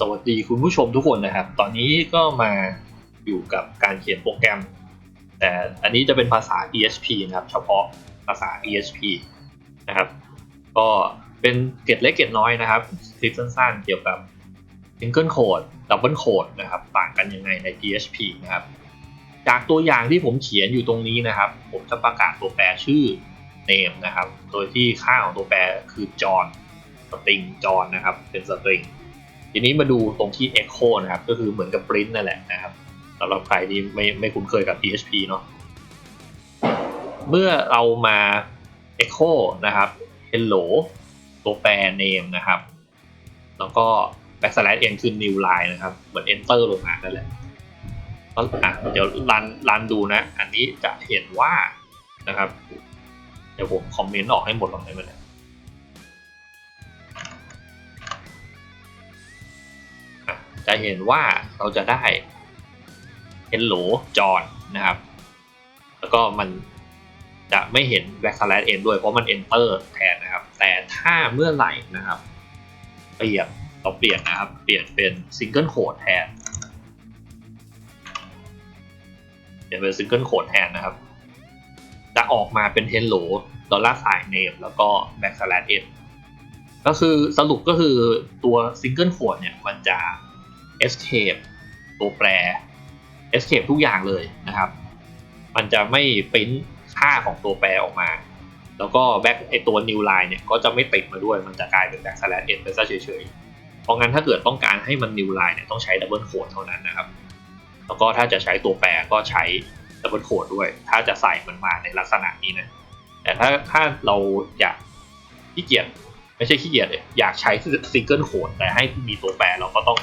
สวัสดีคุณผู้ชมทุกคนนะครับ ตอนนี้ก็มาอยู่กับการเขียนโปรแกรม แต่อันนี้จะเป็นภาษา ESP นะครับ เฉพาะภาษา ESP นะครับ ก็เป็นเกร็ดเล็กเกร็ดน้อยนะครับคลิปสั้นๆ เกี่ยวกับ Single Code Double Code นะครับ ต่างกันยังไงใน PHP นะครับ จากตัวอย่างที่ผมเขียนอยู่ตรงนี้นะครับ ผมจะประกาศตัวแปรชื่อ name นะครับ โดยที่ค่าของตัวแปรคือ John สตริง John นะครับ เป็นสตริง ทีนี้มาดูตรงที่ Echo นะครับ ก็คือเหมือนกับ print นั่นแหละนะครับสำหรับใครที่ไม่ไม่คุ้นเคยกับ PHP เนาะเมื่อเรามา Echo นะครับ Hello ตัวแปร name นะครับ แล้วก็ backslash n คือ new line นะครับ เหมือน enter ลงมานั่นแหละก็อะเดี๋ยวรันรันดูนะ อันนี้จะเห็นว่านะครับ เดี๋ยวผมคอมเมนต์ออกให้หมดลองได้ไหมเนี่ย จะเห็นว่าเราจะได้ hello John นะครับ แล้วก็มันจะไม่เห็น backslash n ด้วยเพราะมัน enter แทนนะครับ แต่ถ้าเมื่อไหร่นะครับ เปลี่ยนเราเปลี่ยนนะครับ เปลี่ยนเป็น single quote แทน เปลี่ยนเป็น single quote แทนนะครับ จะออกมาเป็น hello dollar sign name แล้วก็ backslash n ก็คือสรุปก็คือตัว single quote เนี่ยมันจะ escape ตัวแปร escape ทุกอย่างเลยนะครับ มันจะไม่ปริ้นค่าของตัวแปรออกมา แล้วก็แบ็กไอตัว new line เนี่ยก็จะไม่ติดมาด้วย มันจะกลายเป็น backslash n ไปซะเฉยๆ เพราะงั้นถ้าเกิดต้องการให้มัน new line เนี่ยต้องใช้ double quote เท่านั้นนะครับ แล้วก็ถ้าจะใช้ตัวแปรก็ใช้ double quote ด้วย ถ้าจะใส่มันมาในลักษณะนี้นะ แต่ถ้าถ้าเราอยากขี้เกียจไม่ใช่ขี้เกียจเลยอยากใช้ single quote แต่ให้มีตัวแปรเราก็ต้อง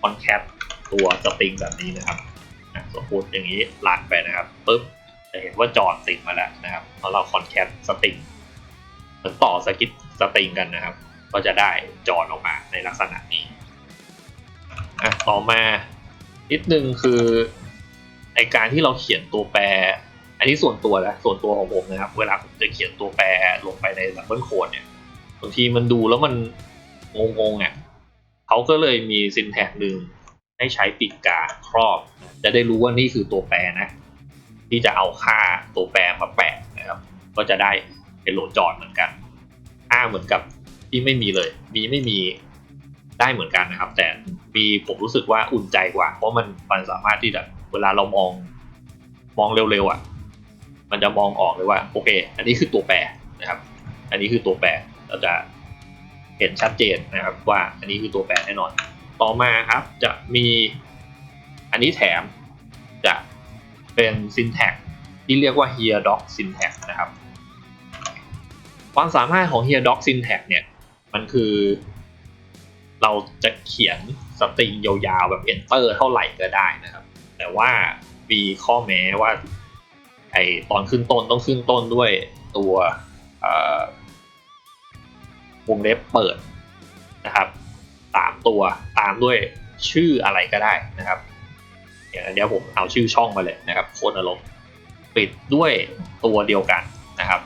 concat ตัวสตริงแบบนี้นะครับสมมติอย่างนี้ลันไปนะครับปุ๊บจะเห็นว่าจอดติดมาแล้วนะครับพอเรา concat สตริงเหมือนต่อสกิปสตริงกันนะครับ ก็จะได้จอดออกมาในลักษณะนี้อะต่อมานิดนึงคือในการที่เราเขียนตัวแปร อันนี้ส่วนตัวนะส่วนตัวของผมนะครับ เวลาผมจะเขียนตัวแปรลงไปใน Double Code เนี่ยบางทีมันดูแล้วมันงงๆอะ เขาก็เลยมี syntax หนึ่งให้ใช้ปีกกาครอบ จะได้รู้ว่านี่คือตัวแปรนะ ที่จะเอาค่าตัวแปรมาแปะนะครับ ก็จะได้เป็นโหลดจอดเหมือนกันค่าเหมือนกับที่ไม่มีเลย มีไม่มีได้เหมือนกันนะครับ แต่มีผมรู้สึกว่าอุ่นใจกว่า เพราะมันมันสามารถที่จะเวลาเรามองมองเร็วๆอะ มันจะมองออกเลยว่า โอเค อันนี้คือตัวแปรนะครับ อันนี้คือตัวแปรเราจะ เห็นชัดเจนนะครับว่าอันนี้คือตัวแปรแน่นอน ต่อมาครับจะมีอันนี้แถมจะเป็น syntax ที่เรียกว่า here doc syntax นะครับ ความสามารถของ here doc syntax เนี่ยมันคือ เราจะเขียนสตริงยาวๆแบบ enter เท่าไหร่ก็ได้นะครับ แต่ว่ามีข้อแม้ว่าไอตอนขึ้นต้นต้องขึ้นต้นด้วยตัว วงเล็บเปิดนะครับสามตัวตามด้วยชื่ออะไรก็ได้นะครับอย่างอันนี้ผมเอาชื่อช่องมาเลยนะครับโคนอารม์ปิดด้วยตัวเดียวกันนะครับ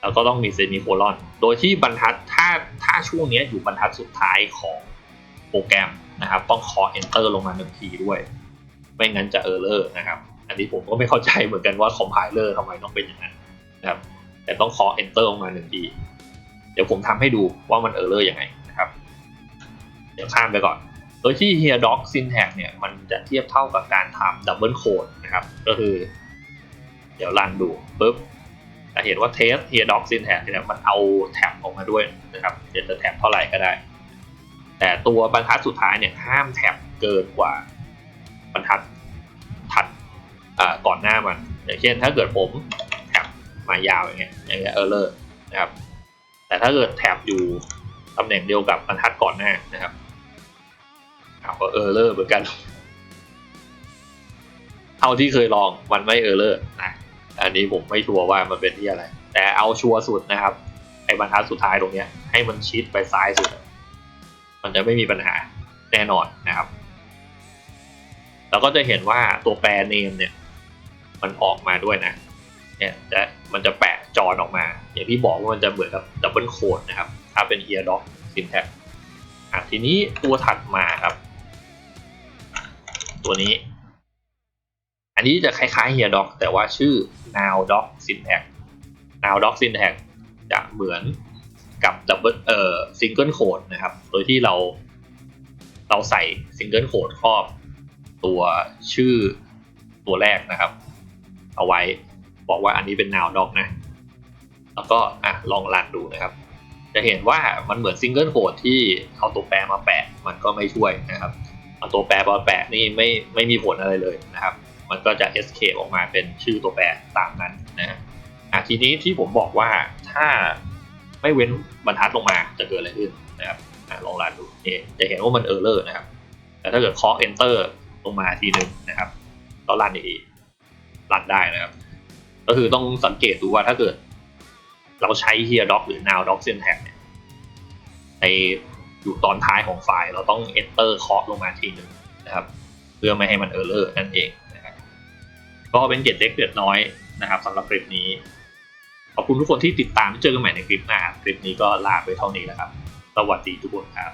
แล้วก็ต้องมีเซมิโคลอน โดยที่บรรทัดถ้าถ้าช่วงนี้อยู่บรรทัดสุดท้ายของโปรแกรมนะครับ ต้องคอ enter ลงมาหนึ่งทีด้วย ไม่งั้นจะ error นะครับ อันนี้ผมก็ไม่เข้าใจเหมือนกันว่า compiler ทำไมต้องเป็นอย่างนั้นนะครับแต่ต้องคอ enter ลงมาหนึ่งที ดี๋ยวผมทำให้ดูว่ามัน error ยังไงนะครับ เดี๋ยวข้ามไปก่อน โดยที่ here doc syntax เนี่ยมันจะเทียบเท่ากับการทำ double code นะครับ ก็คือ เดี๋ยวรันดูปุ๊บจะเห็นว่า test here doc syntax เนี่ยมันเอาแท็บออกมาด้วยนะครับเดี๋ยวจะแท็บเท่าไหร่ก็ได้ แต่ตัวบรรทัดสุดท้ายเนี่ยห้ามแท็บเกินกว่าบรรทัดถัดก่อนหน้ามันอย่างเช่นถ้าเกิดผมแท็บมายาวอย่างเงี้ยอย่างเงี้ย error นะครับ แต่ถ้าเกิดแท็บอยู่ตำแหน่งเดียวกับบรรทัดก่อนหน้านะครับเอาก็ error เหมือนกัน เท่าที่เคยลองมันไม่ error นะอันนี้ผมไม่ชัวร์ว่ามันเป็นที่อะไร แต่เอาชัวร์สุดนะครับไอ้บรรทัดสุดท้ายตรงเนี้ยให้มันชิดไปซ้ายสุด มันจะไม่มีปัญหาแน่นอนนะครับเราก็จะเห็นว่าตัวแปร name เนี่ย มันออกมาด้วยนะ เนี่ยจะมันจะแปะจอนออกมา อย่างที่บอกว่ามันจะเหมือนกับ double code นะครับ ถ้าเป็น here doc syntax อะทีนี้ตัวถัดมาครับ ตัวนี้ อันนี้จะคล้ายๆเฮียด็อกแต่ว่าชื่อ now doc syntax now doc syntax จะเหมือนกับ double เอ่อ single code นะครับ โดยที่เรา เราใส่ single code ครอบ ตัวชื่อตัวแรกนะครับ เอาไว้ บอกว่าอันนี้เป็น now doc นะ แล้วก็อะลองรันดูนะครับ จะเห็นว่ามันเหมือน single code ที่เอาตัวแปรมาแปะมันก็ไม่ช่วยนะครับเอาตัวแปรมาแปะนี่ไม่ไม่มีผลอะไรเลยนะครับ มันก็จะ escape ออกมาเป็นชื่อตัวแปรตามนั้นนะฮะอะทีนี้ที่ผมบอกว่าถ้าไม่เว้นบรรทัดลงมาจะเกิดอะไรขึ้นนะครับอลองรันดูเอจะเห็นว่ามัน error นะครับ แต่ถ้าเกิดเคาะ enter ลงมาทีหนึ่งนะครับก็รันอีกรันได้นะครับ ก็คือต้องสังเกตดูว่าถ้าเกิด เราใช้ here doc หรือ now doc syntax เนี่ยในอยู่ตอนท้ายของไฟล์ เราต้อง enter เคาะลงมาทีหนึ่งนะครับ เพื่อไม่ให้มัน error นั่นเองนะครับก็เป็นเกร็ดเล็กเกร็ดน้อยนะครับสำหรับคลิปนี้ ขอบคุณทุกคนที่ติดตามเจอกันใหม่ในคลิปหน้า คลิปนี้ก็ลาไปเท่านี้แล้วครับ สวัสดีทุกคนครับ